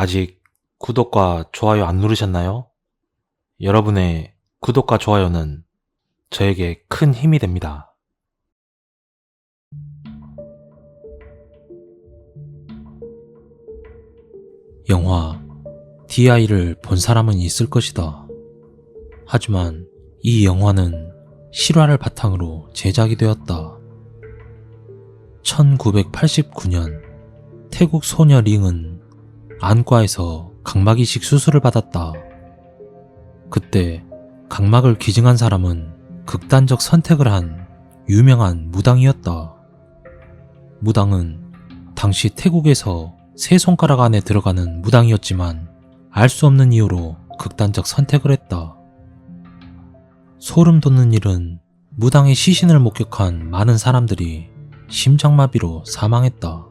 아직 구독과 좋아요 안 누르셨나요? 여러분의 구독과 좋아요는 저에게 큰 힘이 됩니다. 영화 DI를 본 사람은 있을 것이다. 하지만 이 영화는 실화를 바탕으로 제작이 되었다. 1989년 태국 소녀 링은 안과에서 각막 이식 수술을 받았다. 그때 각막을 기증한 사람은 극단적 선택을 한 유명한 무당이었다. 무당은 당시 태국에서 세 손가락 안에 들어가는 무당이었지만 알 수 없는 이유로 극단적 선택을 했다. 소름 돋는 일은 무당의 시신을 목격한 많은 사람들이 심장마비로 사망했다.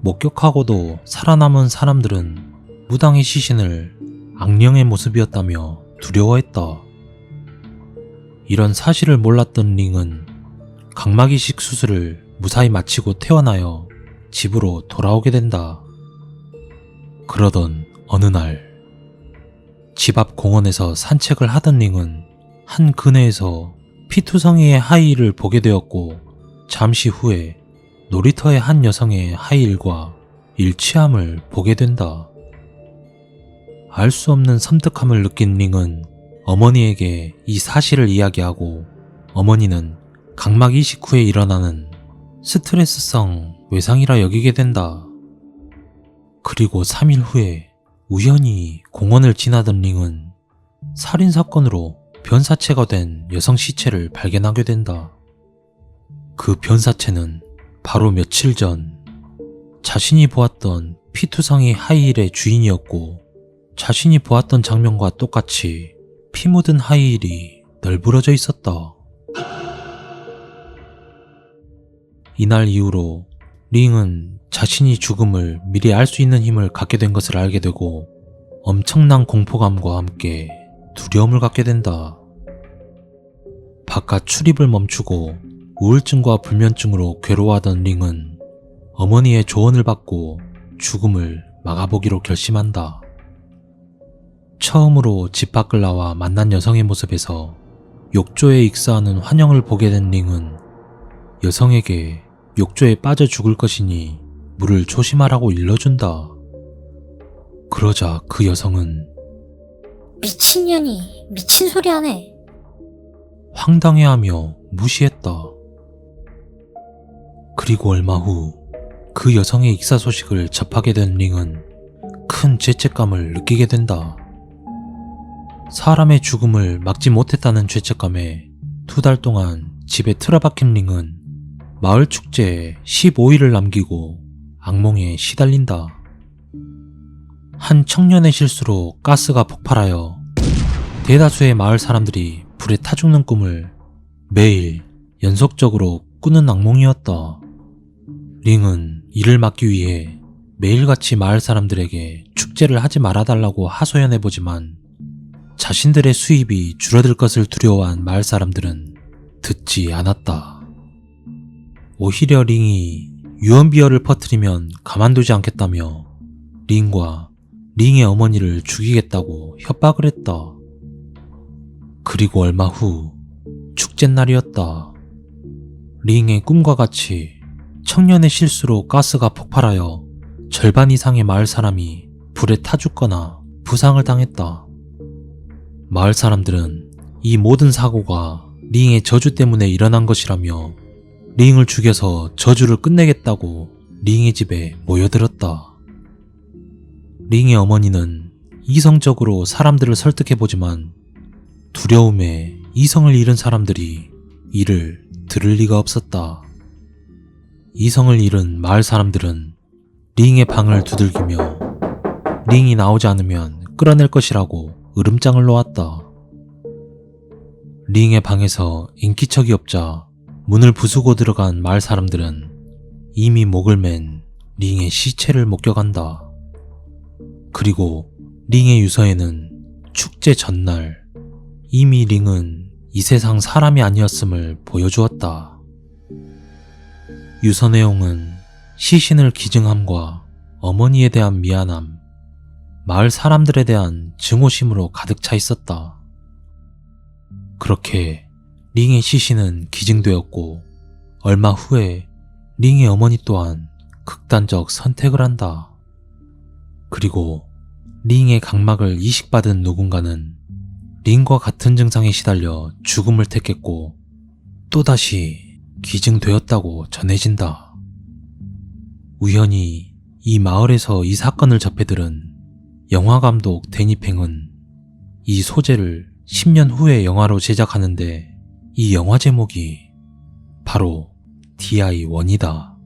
목격하고도 살아남은 사람들은 무당의 시신을 악령의 모습이었다며 두려워했다. 이런 사실을 몰랐던 링은 각막이식 수술을 무사히 마치고 퇴원하여 집으로 돌아오게 된다. 그러던 어느 날, 집 앞 공원에서 산책을 하던 링은 한 그네에서 피투성이의 하이힐을 보게 되었고, 잠시 후에 놀이터의 한 여성의 하이힐과 일치함을 보게 된다. 알 수 없는 섬뜩함을 느낀 링은 어머니에게 이 사실을 이야기하고 어머니는 각막 이식 후에 일어나는 스트레스성 외상이라 여기게 된다. 그리고 3일 후에 우연히 공원을 지나던 링은 살인사건으로 변사체가 된 여성 시체를 발견하게 된다. 그 변사체는 바로 며칠 전 자신이 보았던 피투성이 하이힐의 주인이었고 자신이 보았던 장면과 똑같이 피 묻은 하이힐이 널브러져 있었다. 이날 이후로 링은 자신이 죽음을 미리 알 수 있는 힘을 갖게 된 것을 알게 되고 엄청난 공포감과 함께 두려움을 갖게 된다. 바깥 출입을 멈추고 우울증과 불면증으로 괴로워하던 링은 어머니의 조언을 받고 죽음을 막아보기로 결심한다. 처음으로 집 밖을 나와 만난 여성의 모습에서 욕조에 익사하는 환영을 보게 된 링은 여성에게 욕조에 빠져 죽을 것이니 물을 조심하라고 일러준다. 그러자 그 여성은 미친년이 미친 소리 하네. 황당해하며 무시했다. 그리고 얼마 후 그 여성의 익사 소식을 접하게 된 링은 큰 죄책감을 느끼게 된다. 사람의 죽음을 막지 못했다는 죄책감에 두 달 동안 집에 틀어박힌 링은 마을 축제에 15일을 남기고 악몽에 시달린다. 한 청년의 실수로 가스가 폭발하여 대다수의 마을 사람들이 불에 타 죽는 꿈을 매일 연속적으로 꾸는 악몽이었다. 링은 이를 막기 위해 매일같이 마을 사람들에게 축제를 하지 말아달라고 하소연해보지만 자신들의 수입이 줄어들 것을 두려워한 마을 사람들은 듣지 않았다. 오히려 링이 유언비어를 퍼뜨리면 가만두지 않겠다며 링과 링의 어머니를 죽이겠다고 협박을 했다. 그리고 얼마 후 축제 날이었다. 링의 꿈과 같이 청년의 실수로 가스가 폭발하여 절반 이상의 마을 사람이 불에 타 죽거나 부상을 당했다. 마을 사람들은 이 모든 사고가 링의 저주 때문에 일어난 것이라며 링을 죽여서 저주를 끝내겠다고 링의 집에 모여들었다. 링의 어머니는 이성적으로 사람들을 설득해보지만 두려움에 이성을 잃은 사람들이 이를 들을 리가 없었다. 이성을 잃은 마을 사람들은 링의 방을 두들기며 링이 나오지 않으면 끌어낼 것이라고 으름장을 놓았다. 링의 방에서 인기척이 없자 문을 부수고 들어간 마을 사람들은 이미 목을 맨 링의 시체를 목격한다. 그리고 링의 유서에는 축제 전날 이미 링은 이 세상 사람이 아니었음을 보여주었다. 유서 내용은 시신을 기증함과 어머니에 대한 미안함, 마을 사람들에 대한 증오심으로 가득 차 있었다. 그렇게 링의 시신은 기증되었고 얼마 후에 링의 어머니 또한 극단적 선택을 한다. 그리고 링의 각막을 이식받은 누군가는 링과 같은 증상에 시달려 죽음을 택했고 또다시 기증되었다고 전해진다. 우연히 이 마을에서 이 사건을 접해 들은 영화감독 데니팽은 이 소재를 10년 후에 영화로 제작하는데 이 영화 제목이 바로 DI1이다.